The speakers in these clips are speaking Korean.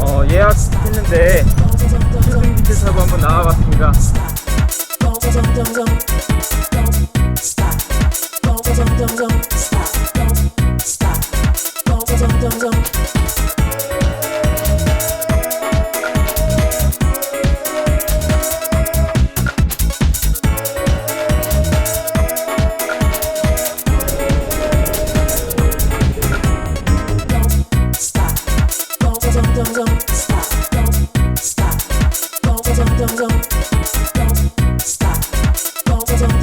어, 예약했는데 기체 타고 한번 나와봤습니다.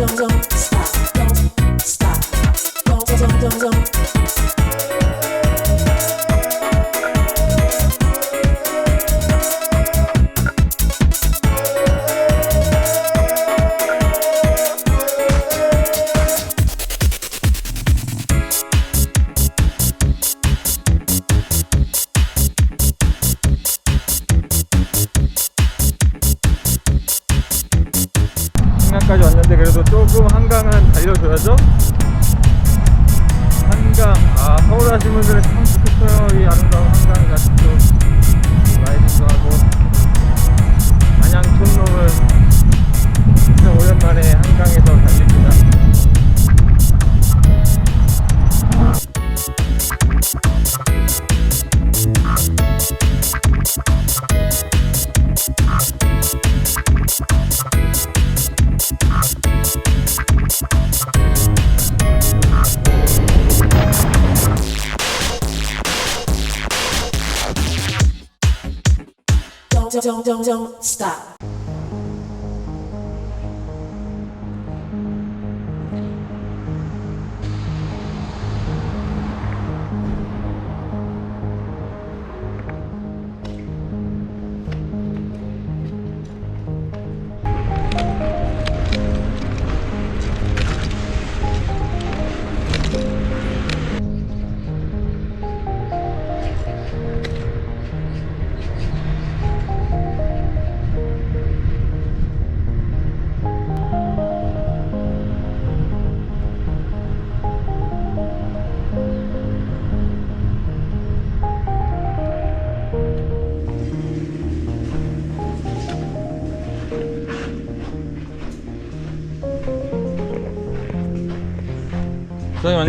한강 하시는 분들은 참 좋겠어요 이 아름다운 한강 같이 또 라이딩도 하고 안양 촌놈을 진짜 오랜만에 한강에서 달립니다. Don't, don't, don't, don't stop.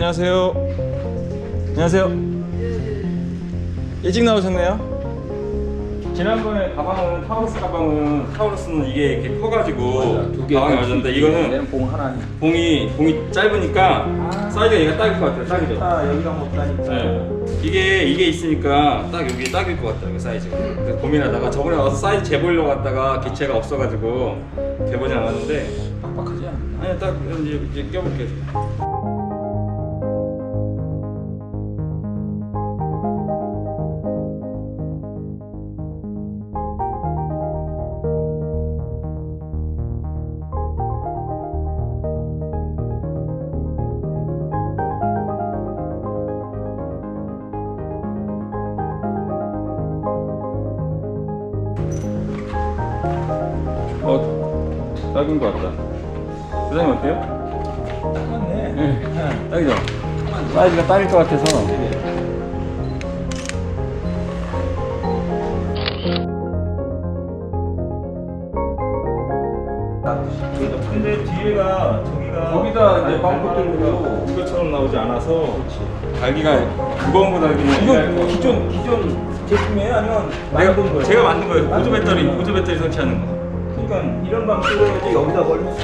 안녕하세요. 안녕하세요. 일찍 나오셨네요. 지난번에 가방은 타우루스 가방은 타우루스는 이게 이렇게 커가지고 가방에 맞았는데 이거는 봉 하나. 봉이 봉이 짧으니까 사이즈가 얘가 딱일 것 같아요. 딱이죠. 아 여기가 못 가니까. 네. 이게 이게 있으니까 딱 여기 딱일 것 같다. 이 사이즈가. 그래서 고민하다가 저번에 와서 사이즈 재보려고 갔다가 기체가 없어가지고 재보지 않았는데 빡빡하지 않아. 아니 딱 이제, 이제 껴볼게요. 딱인 것 같다. 부장님 어때요? 맞네. 네, 딱이죠. 사이즈가 딱일 것 같아서. 근데 뒤에가 저기가 거기다 이제 빵꾸 뚫고. 이것처럼 나오지 않아서 달기가 무거운 거 달기는 이거 기존 기존 제품이에요? 아니면 내가 만든 거예요? 제가 만든 거예요. 보조 배터리 보조 배터리 설치하는 거. 그러니까 이런 방식으로 이제 여기다 걸면서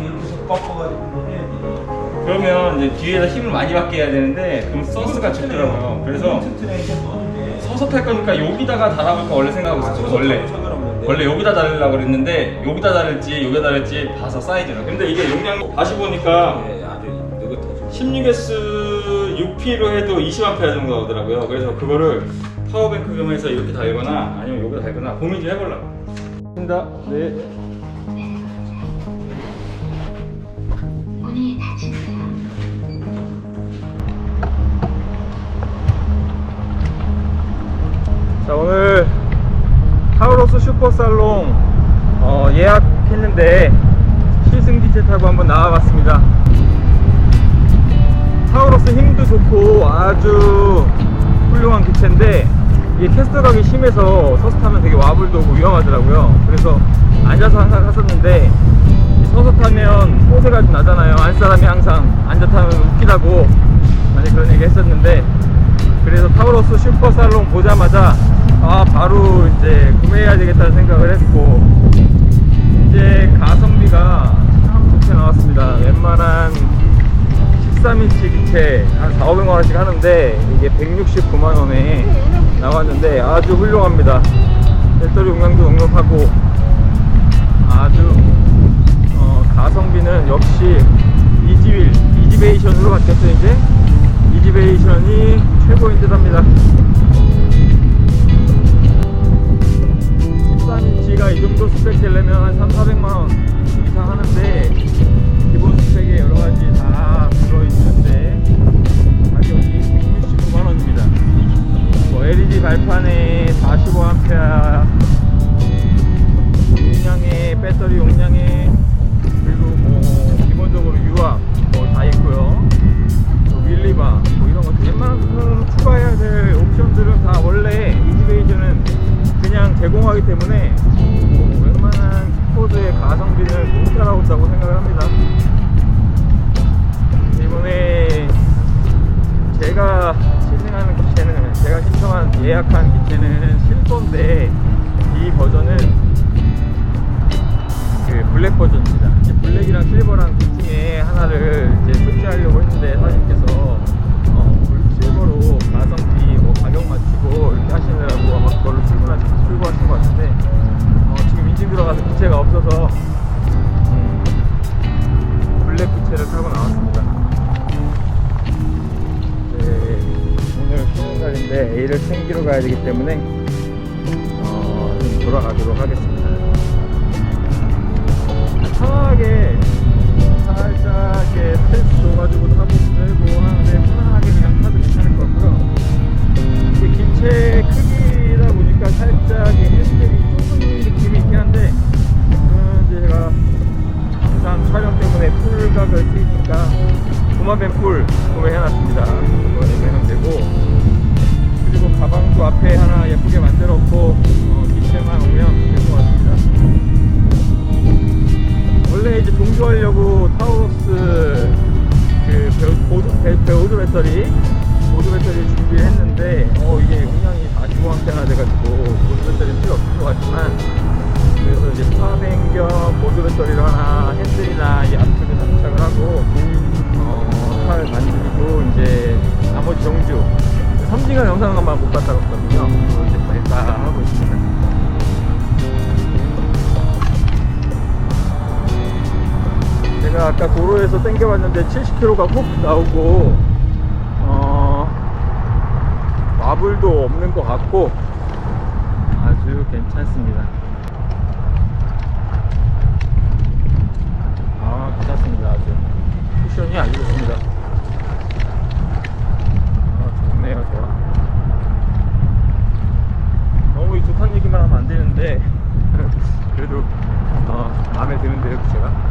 이렇게 꺾어가지고 해야지. 그러면 이제 뒤에다 힘을 많이 받게 해야 되는데 그럼 서스가 죽더라고요. 그래서 튼튼해 이제 써는데 서서 탈 거니까 여기다가 달아볼까 원래 생각하고 있었어요. 원래 원래 원래 여기다 달으려고 그랬는데 여기다 달을지 여기다 달을지 봐서 사이즈를. 근데 이게 용량이 다시 보니까 네, 아주 느긋하죠. 16S 6P로 해도 20A 정도 나오더라고요. 그래서 그거를 파워뱅크 겸해서 이렇게 달거나 아니면 여기다 달거나 고민 좀 해보려고. 입니다. 네. 문이 닫힙니다. 자 오늘 타우로스 슈퍼살롱 어, 예약했는데 실승기체 타고 한번 나와봤습니다 타우로스 힘도 좋고 아주 훌륭한 기체인데 이게 캐스터 각이 심해서 서서 타면 되게 와불도 오고 위험하더라고요. 그래서 앉아서 항상 탔었는데 서서 타면 호세가 좀 나잖아요. 안사람이 항상 앉아 타면 웃기다고 많이 그런 얘기 했었는데 그래서 타우로스 슈퍼살롱 보자마자 아 바로 이제 구매해야 되겠다는 생각을 했고 이제 가성비가 참 좋게 나왔습니다. 웬만한 13인치 기체 한 4, 500만 원씩 하는데 이게 169만 원에 나왔는데 아주 훌륭합니다. 배터리 용량도 넉넉하고 아주 어, 가성비는 역시 이지윌 이지베이션으로 바뀌었죠 이제? 이지베이션이 최고인 듯 합니다. 13인치가 이 정도 스펙 되려면 한 3, 400만 원 이상 하는데 버전은 그 블랙 버전입니다. 블랙이랑 실버랑 둘 중에 하나를 이제 설치하려고 했는데 사장님께서 어, 불- 실버로 가성비 뭐 가격 맞추고 이렇게 하시느라고 아마 그걸로 출근하시 출고하신 것 같은데 어, 지금 인증 들어가서 기체가 없어서 음, 블랙 기체를 타고 나왔습니다. 네, 오늘 쉬는 날인데 A를 챙기러 가야 되기 때문에 돌아가도록 하겠습니다. 편하게 살짝 이렇게 스트레스 줘가지고 타고 되고 하는데 편안하게 그냥 타도 괜찮을 것 같고요. 이게 기체 크기다 보니까 살짝 이 핸들이 좁은 느낌이 있긴 한데 그건 제가 항상 촬영 때문에 풀각을 쓰니까 도마뱀 풀 구매해놨습니다. 그거 예매하면 되고 그리고 가방도 앞에 하나 예쁘게 만들었고 원래 이제 동조하려고 타우로스 그 배- 보조, 배, 보조 배터리 보조 배터리 준비를 했는데 어 이게 용량이 45A나 돼가지고 보조 배터리 필요 없을 것 같지만 그래서 이제 파뱅 겸 보조 배터리를 하나 핸들이나 이 앞쪽에 장착을 하고 어, 팔 만들고 이제 나머지 정주 3시간 영상만 못 봤다고 했거든요. 그거 이제 다 하고 있습니다 제가 아까 도로에서 땡겨봤는데 70km가 훅 나오고 어 마블도 없는 것 같고. 아주 괜찮습니다. 아 괜찮습니다 아주. 쿠션이 아주 좋습니다. 아 좋네요 좋아. 너무 이 좋다는 얘기만 하면 안 되는데 그래도 어, 마음에 드는데요 제가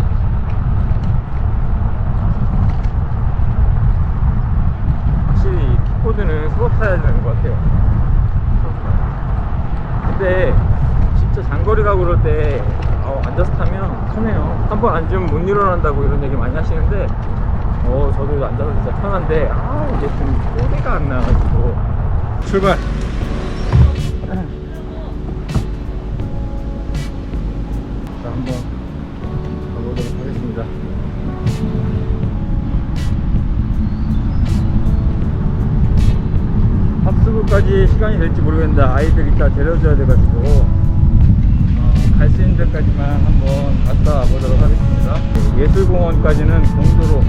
수업 타야 되는 것 같아요. 근데 진짜 장거리 가고 그럴 때 어, 앉아서 타면 편해요. 한 번 앉으면 못 일어난다고 이런 얘기 많이 하시는데 어 저도 앉아서 진짜 편한데 아 이게 좀 꼬리가 안 나가지고 출발. 합수부까지 시간이 될지 모르겠는데 아이들 이따 데려줘야 돼가지고 어, 갈 수 있는 데까지만 한번 갔다 와보도록 하겠습니다. 네, 예술공원까지는 공도로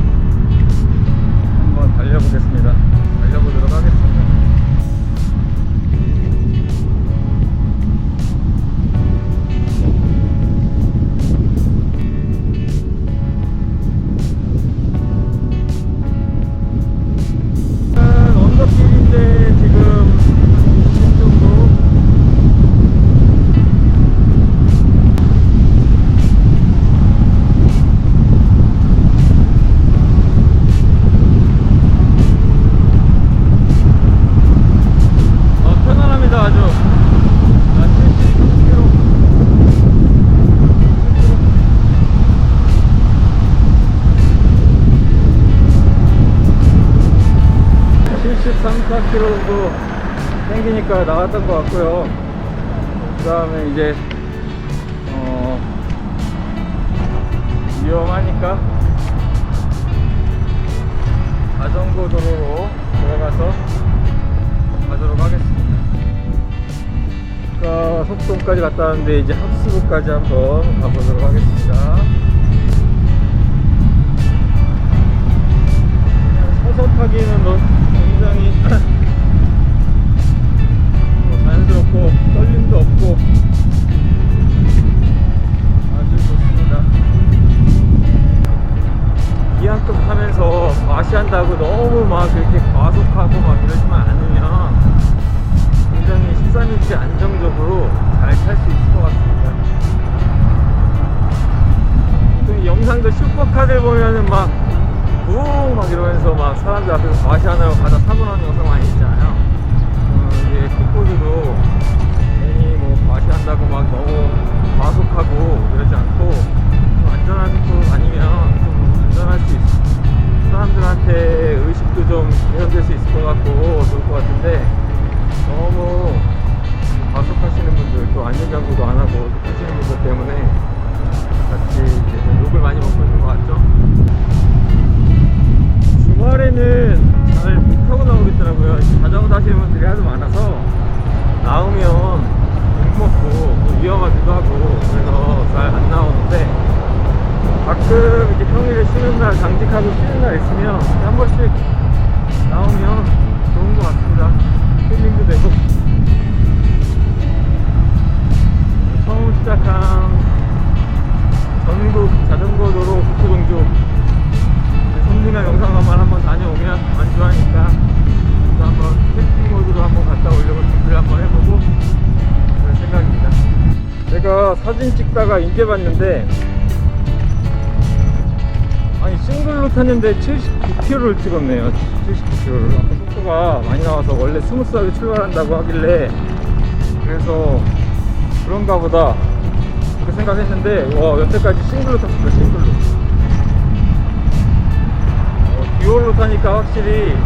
땡기니까 나왔던 것 같고요. 그 다음에 이제, 어, 위험하니까 자전거 도로로 들어가서 가도록 하겠습니다. 아까 속동까지 갔다 왔는데 이제 합수부까지 한번 가보도록 하겠습니다. 사람들 앞에서 과시하느라고 가다 사고 나는 영상 많이 있잖아요. 어, 이게 킥보드도 괜히 뭐 과시한다고 막 너무 과속하고 이러지 않고 좀 안전한 쪽 아니면 좀 안전할 수 있, 사람들한테 의식도 좀 개선될 수 있을 것 같고 좋을 것 같은데 너무 과속하시는 분들 또 안전장구도 안 하고 하시는 분들 때문에 같이 좀 욕을 많이 먹고 있는 것 같죠? 주말에는 잘 못하고 나오겠더라고요. 자전거 타시는 분들이 하도 많아서 나오면 못 먹고 또 위험하기도 하고 그래서 잘 안 나오는데 가끔 이제 평일에 쉬는 날 장직하고 쉬는 날 있으면 한 번씩 나오면 좋은 것 같습니다. 힐링도 되고 처음 시작한 전국 자전거 도로 국토공주 성진아 영상만 한번 다녀오면 안 좋아하니까 또 한번 캠핑 모드로 한번 갔다 오려고 준비를 한번 해보고 그럴 생각입니다. 제가 사진 찍다가 인제 봤는데 아니 싱글로 탔는데 79km를 찍었네요. 79km를 아까 속도가 많이 나와서 원래 스무스하게 출발한다고 하길래 그래서 그런가 보다 그렇게 생각했는데 와 여태까지 싱글로 탔습니다. 싱글로. 듀얼로 타니까 확실히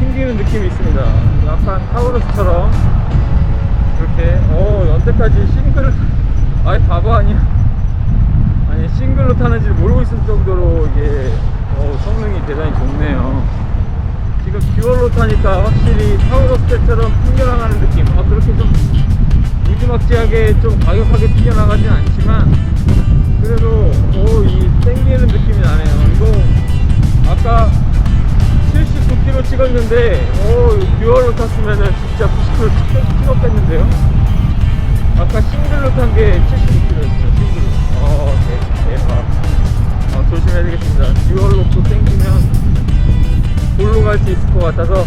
튕기는 느낌이 있습니다. 약간 타우러스처럼 이렇게 어 연태까지 싱글 아예 바보 아니야? 아니 싱글로 타는지 모르고 있을 정도로 이게 어, 성능이 대단히 좋네요. 지금 듀얼로 타니까 확실히 타우러스 때처럼 튕겨나가는 느낌. 아 그렇게 좀 무지막지하게 좀 과격하게 튕겨나가진 않지만 그래도 오이 땡기는 느낌이 나네요. 이거 아까 79km 찍었는데 오 듀얼로 탔으면은 진짜 90km 찍었겠는데요? 아까 싱글로 탄 게 79km였어요. 싱글로. 어 대, 대박. 어, 조심해야 되겠습니다. 듀얼로 또 땡기면 골로 갈 수 있을 것 같아서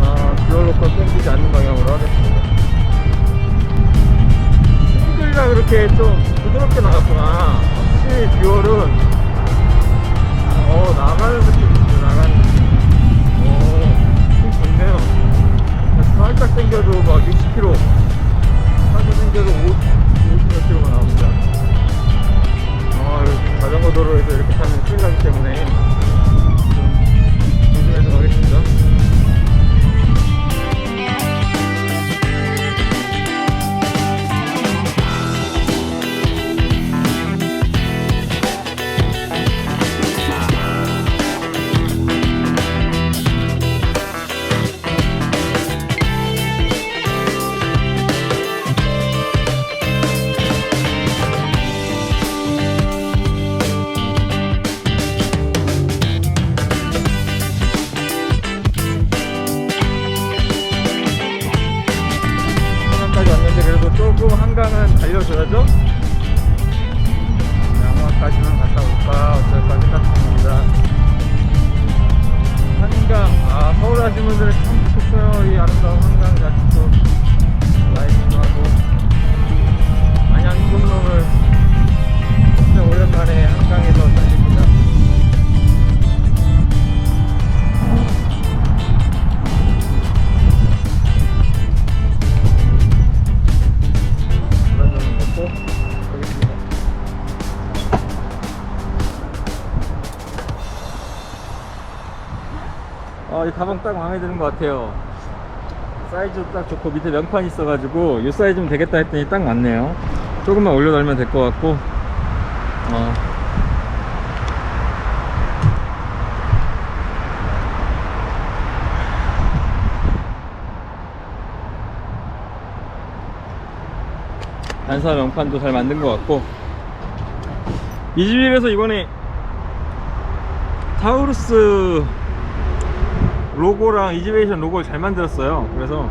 아, 듀얼로 또 땡기지 않는 방향으로 하겠습니다. 싱글이라 그렇게 좀 부드럽게 나갔구나. 확실히 듀얼은 어 나가는 느낌이죠 나가는 느낌. 오좀 좋네요. 살짝 당겨도 막 60km 살짝 당겨도 50km가 나옵니다. 아 자전거 도로에서 이렇게 타면 큰일 나기 때문에. 하신 분들은 참 좋겠어요. 이 아름다운 한강 라이딩도 가방 딱 마음에 드는 것 같아요. 사이즈도 딱 좋고 밑에 명판이 있어가지고 이 사이즈면 되겠다 했더니 딱 맞네요. 조금만 올려 달면 될 것 같고. 어. 안사 명판도 잘 만든 것 같고 이집일에서 이번에 타우루스 로고랑 이지베이션 로고를 잘 만들었어요. 그래서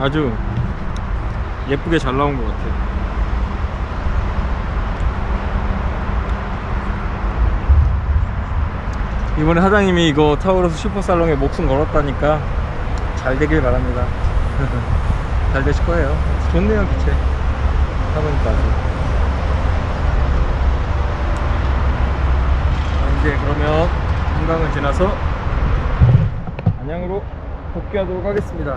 아주 예쁘게 잘 나온 것 같아요. 이번에 사장님이 이거 타우루스 슈퍼살롱에 목숨 걸었다니까 잘 되길 바랍니다. 잘 되실 거예요. 좋네요, 기체. 타보니까 아주. 자, 이제 그러면 한강을 지나서 안양으로 복귀하도록 하겠습니다.